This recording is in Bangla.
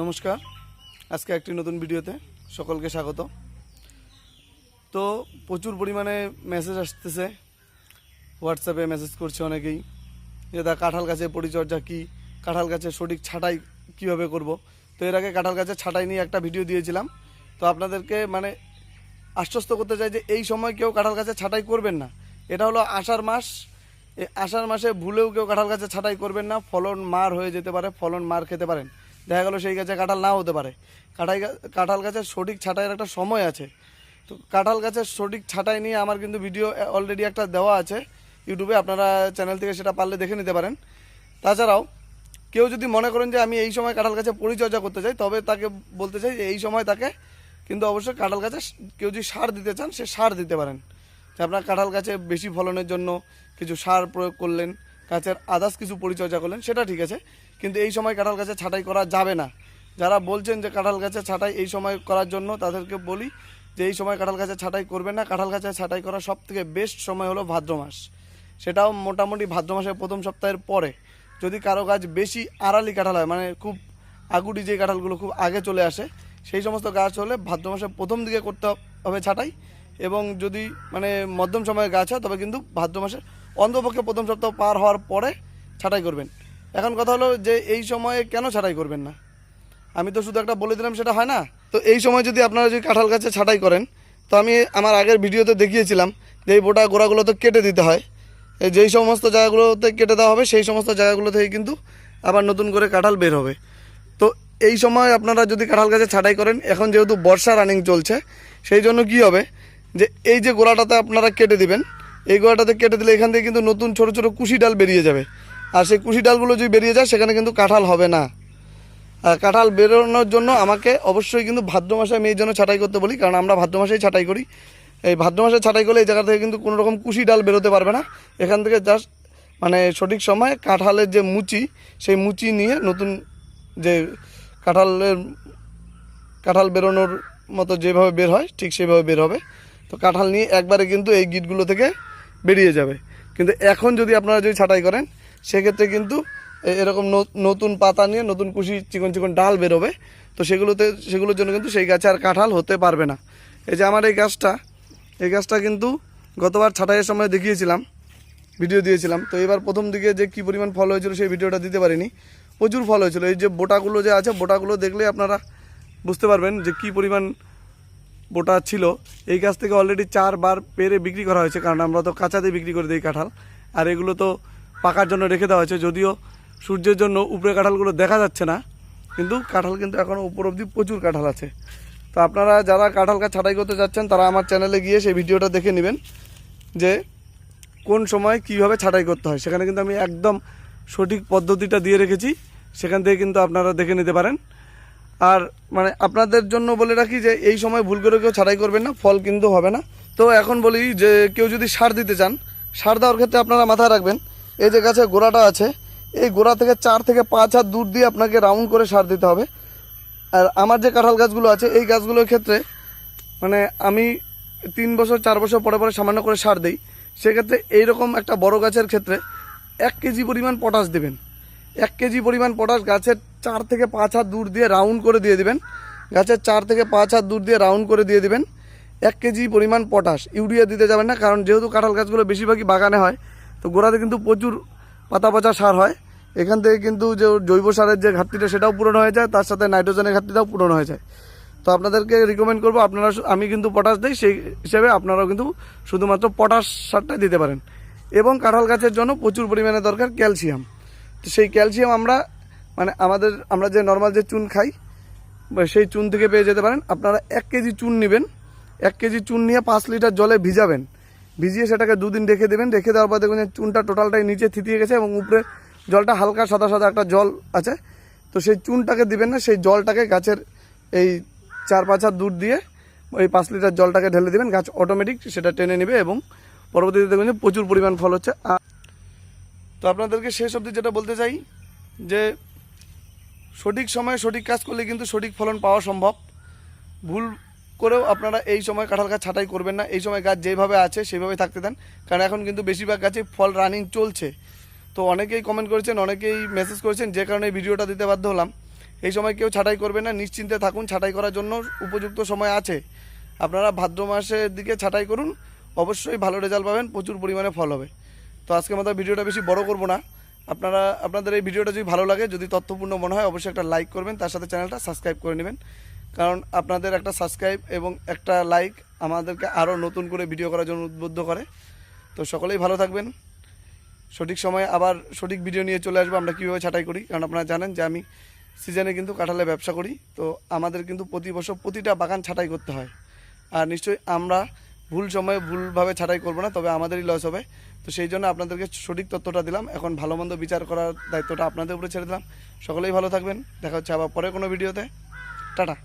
নমস্কার। আজকে একটি নতুন ভিডিওতে সকলকে স্বাগত। তো প্রচুর পরিমাণে মেসেজ আসতেছে। হোয়াটসঅ্যাপে মেসেজ করছে অনেকেই। যে দা কাঁঠাল গাছের পরিচর্যা কী? কাঁঠাল গাছের সঠিক ছাঁটাই কীভাবে করব? তো এর আগে কাঁঠাল গাছের ছাঁটাই নিয়ে একটা ভিডিও দিয়েছিলাম। তো আপনাদেরকে মানে আশ্বস্ত করতে চাই যে এই সময় কেউ কাঁঠাল গাছের ছাঁটাই করবেন না। এটা হলো আষাঢ় মাস। আষাঢ় মাসে ভুলেও কেউ কাঁঠাল গাছে ছাঁটাই করবেন না। ফলন মার হয়ে যেতে পারে, ফলন মার খেতে পারেন। দেখা গেলো সেই গাছে কাঁঠাল নাও হতে পারে। কাঁঠাই কাঁঠাল গাছের সঠিক ছাঁটাইয়ের একটা সময় আছে। তো কাঁঠাল গাছের সঠিক ছাঁটাই নিয়ে আমার কিন্তু ভিডিও অলরেডি একটা দেওয়া আছে। ইউটিউবে আপনারা চ্যানেল থেকে সেটা পারলে দেখে নিতে পারেন। তাছাড়াও, কেউ যদি মনে করেন যে আমি এই সময় কাঁঠাল গাছে পরিচর্যা করতে চাই, তবে তাকে বলতে চাই যে এই সময় তাকে কিন্তু অবশ্যই কাঁঠাল গাছে কেউ যদি সার দিতে চান, সে সার দিতে পারেন। যে আপনার কাঁঠাল গাছে বেশি ফলনের জন্য কিছু সার প্রয়োগ করলেন গাছের আদার্স কিছু পরিচর্যা করলেন, সেটা ঠিক আছে। কিন্তু এই সময় কাঁঠাল গাছে ছাঁটাই করা যাবে না। যারা বলছেন যে কাঁঠাল গাছে ছাঁটাই এই সময় করার জন্য, তাদেরকে বলি যে এই সময় কাঁঠাল গাছে ছাঁটাই করবে না। কাঁঠাল গাছে ছাঁটাই করার সব থেকে বেস্ট সময় হলো ভাদ্র মাস। সেটাও মোটামুটি ভাদ্র মাসের প্রথম সপ্তাহের পরে। যদি কারও গাছ বেশি আড়ালি কাঁঠাল হয় মানে খুব আগুটি যে কাঁঠালগুলো খুব আগে চলে আসে, সেই সমস্ত গাছ হলে ভাদ্র মাসের প্রথম দিকে করতে হবে ছাঁটাই। এবং যদি মানে মধ্যম সময়ে গাছ হয়, তবে কিন্তু ভাদ্র মাসের অন্তপক্ষে প্রথম সপ্তাহ পার হওয়ার পরে ছাঁটাই করবেন। এখন কথা হলো যে এই সময়ে কেন ছাঁটাই করবেন না? আমি তো শুধু একটা বলে দিলাম, সেটা হয় না? তো এই সময় যদি আপনারা যদি কাঁঠাল গাছে ছাঁটাই করেন, তো আমি আমার আগের ভিডিওতে দেখিয়েছিলাম যে এই বোটা গোড়াগুলো তো কেটে দিতে হয়। যেই সমস্ত জায়গাগুলোতে কেটে দেওয়া হবে, সেই সমস্ত জায়গাগুলো থেকে কিন্তু আবার নতুন করে কাঁঠাল বের হবে। তো এই সময় আপনারা যদি কাঁঠাল গাছে ছাঁটাই করেন, এখন যেহেতু বর্ষা রানিং চলছে, সেই জন্য কি হবে? যে এই যে গোড়াটাতে আপনারা কেটে দিবেন এই গোড়াটাতে কেটে দিলে এখান থেকে কিন্তু নতুন ছোট ছোট কুশি ডাল বেরিয়ে যাবে। আর সেই কুশি ডালগুলো যদি বেরিয়ে যায়, সেখানে কিন্তু কাঁঠাল হবে না। আর কাঁঠাল বেরোনোর জন্য আমাকে অবশ্যই কিন্তু ভাদ্র মাসে আমি এই জন্য ছাঁটাই করতে বলি, কারণ আমরা ভাদ্র মাসেই ছাঁটাই করি। এই ভাদ্র মাসে ছাঁটাই করলে এই জায়গা থেকে কিন্তু কোনো রকম কুশি ডাল বেরোতে পারবে না। এখান থেকে জাস্ট মানে সঠিক সময় কাঁঠালের যে মুচি, সেই মুচি নিয়ে নতুন যে কাঁঠালের, কাঁঠাল বেরোনোর মতো যেভাবে বের হয়, ঠিক সেভাবে বের হবে। তো কাঁঠাল নিয়ে একবারে কিন্তু এই গিটগুলো থেকে বেরিয়ে যাবে। কিন্তু এখন যদি আপনারা যদি ছাঁটাই করেন, সেক্ষেত্রে কিন্তু এরকম নতুন পাতা নিয়ে নতুন কুশি চিকন চিকন ডাল বেরোবে। তো সেগুলোতে সেগুলোর জন্য কিন্তু সেই গাছে আর কাঁঠাল হতে পারবে না। এই যে আমার এই গাছটা এই গাছটা কিন্তু গতবার ছাঁটাইয়ের সময় দেখিয়েছিলাম, ভিডিও দিয়েছিলাম। তো এবার প্রথম দিকে যে কী পরিমাণ ফল হয়েছিল সেই ভিডিওটা দিতে পারিনি। প্রচুর ফল হয়েছিল। এই যে বোটাগুলো যে আছে, বোটাগুলো দেখলে আপনারা বুঝতে পারবেন যে কী পরিমাণ বোটা ছিল, এই গাছ থেকে অলরেডি চারবার পেরে বিক্রি করা হয়েছে, কারণ আমরা তো কাঁচাতে বিক্রি করে দিই কাঁঠাল। আর এগুলো তো পাকার জন্য রেখে দেওয়া হয়েছে, যদিও সূর্যের জন্য উপরে কাঁঠালগুলো দেখা যাচ্ছে না, কিন্তু কাঁঠাল কিন্তু এখনও উপর অবধি প্রচুর কাঁঠাল আছে। তো আপনারা যারা কাঁঠাল গাছ ছাঁটাই করতে যাচ্ছেন, তারা আমার চ্যানেলে গিয়ে সেই ভিডিওটা দেখে নেবেন, যে কোন সময় কীভাবে ছাঁটাই করতে হয়। সেখানে কিন্তু আমি একদম সঠিক পদ্ধতিটা দিয়ে রেখেছি, সেখান থেকে কিন্তু আপনারা দেখে নিতে পারেন। আর মানে আপনাদের জন্য বলে রাখি যে এই সময় ভুল করে কেউ ছাড়াই করবেন না, ফল কিন্তু হবে না। তো এখন বলি যে কেউ যদি সার দিতে চান, সার দেওয়ার ক্ষেত্রে আপনারা মাথায় রাখবেন, এই যে গাছের গোড়াটা আছে, এই গোড়া থেকে চার থেকে পাঁচ হাত দূর দিয়ে আপনাকে রাউন্ড করে সার দিতে হবে। আর আমার যে কাঁঠাল গাছগুলো আছে, এই গাছগুলোর ক্ষেত্রে মানে আমি তিন বছর, চার বছর পরে পরে সামান্য করে সার দিই। সেক্ষেত্রে এইরকম একটা বড় গাছের ক্ষেত্রে এক কেজি পরিমাণ পটাশ দেবেন। এক কেজি পরিমাণ পটাশ গাছের চার থেকে পাঁচ হাত দূর দিয়ে রাউন্ড করে দিয়ে দিবেন। গাছের চার থেকে পাঁচ হাত দূর দিয়ে রাউন্ড করে দিয়ে দিবেন। এক কেজি পরিমাণ পটাশ। ইউরিয়া দিতে যাবেন না, কারণ যেহেতু কাঁঠাল গাছগুলো বেশিরভাগই বাগানে হয়, তো গোড়াতে কিন্তু প্রচুর পাতা পচা সার হয়। এখান থেকে কিন্তু যে জৈব সারের যে ঘাটতিটা সেটাও পূরণ হয়ে যায়, তার সাথে নাইট্রোজেনের ঘাটতিটাও পূরণ হয়ে যায়। তো আপনাদেরকে রিকমেন্ড করব, আপনারা আমি কিন্তু পটাশ দিই, সেই হিসেবে আপনারাও কিন্তু শুধুমাত্র পটাশ সারটাই দিতে পারেন। এবং কাঁঠাল গাছের জন্য প্রচুর পরিমাণে দরকার ক্যালসিয়াম। তো সেই ক্যালসিয়াম আমরা মানে আমাদের, আমরা যে নর্মাল যে চুন খাই সেই চুন থেকে পেয়ে যেতে পারেন। আপনারা এক কেজি চুন নেবেন। এক কেজি চুন নিয়ে পাঁচ লিটার জলে ভিজাবেন। ভিজিয়ে সেটাকে দুদিন রেখে দেবেন। রেখে দেওয়ার পর দেখবেন চুনটা টোটালটাই নিচে থিতিয়ে গেছে এবং উপরে জলটা হালকা সাদা সাদা একটা জল আছে। তো সেই চুনটাকে দিবেন না, সেই জলটাকে গাছের এই চার পাঁচ হাত দূর দিয়ে ওই পাঁচ লিটার জলটাকে ঢেলে দিবেন। গাছ অটোমেটিক সেটা টেনে নেবে এবং পরবর্তীতে দেখবেন প্রচুর পরিমাণ ফল হচ্ছে। তো আপনাদেরকে শেষ অবধি যেটা বলতে চাই যে সঠিক সময়ে সঠিক কাজ করলে কিন্তু সঠিক ফলন পাওয়া সম্ভব। ভুল করেও আপনারা এই সময় কাঁঠাল গাছ ছাঁটাই করবেন না। এই সময় গাছ যেভাবে আছে সেভাবে থাকতে দেন। কারণ এখন কিন্তু বেশিরভাগ গাছে ফল রানিং চলছে। তো অনেকেই কমেন্ট করেছেন, অনেকেই মেসেজ করেছেন, যে কারণে ভিডিওটা দিতে বাধ্য হলাম। এই সময় কেউ ছাঁটাই করবে না। নিশ্চিন্তে থাকুন, ছাঁটাই করার জন্য উপযুক্ত সময় আছে। আপনারা ভাদ্র মাসের দিকে ছাঁটাই করুন। অবশ্যই ভালো রেজাল্ট পাবেন, প্রচুর পরিমাণে ফল হবে। তো আজকে মতো ভিডিওটা বেশি বড় করব না। আপনারা, আপনাদের এই ভিডিওটা যদি ভালো লাগে, যদি তথ্যপূর্ণ মনে হয়, অবশ্যই একটা লাইক করবেন, তার সাথে চ্যানেলটা সাবস্ক্রাইব করে নেবেন। কারণ আপনাদের একটা সাবস্ক্রাইব এবং একটা লাইক আমাদেরকে আরও নতুন করে ভিডিও করার জন্য উদ্বুদ্ধ করে। তো সকলেই ভালো থাকবেন। সঠিক সময়ে আবার সঠিক ভিডিও নিয়ে চলে আসব, আমরা কীভাবে ছাঁটাই করি? কারণ আপনারা জানেন যে আমি সিজনে কিন্তু কাঁঠালের ব্যবসা করি। তো আমাদের কিন্তু প্রতি বছর প্রতিটা বাগান ছাঁটাই করতে হয়। আর নিশ্চয়ই আমরা ভুল সময়ে ভুলভাবে ছাটাই করব না, তবে আমাদেরই লস হবে। তো সেই জন্য আপনাদেরকে সঠিক তথ্যটা দিলাম। এখন ভালো মন্দ বিচার করার দায়িত্বটা আপনাদের উপরে ছেড়ে দিলাম। সকলেই ভালো থাকবেন। দেখা হচ্ছে আবার পরে কোনো ভিডিওতে। টাটা।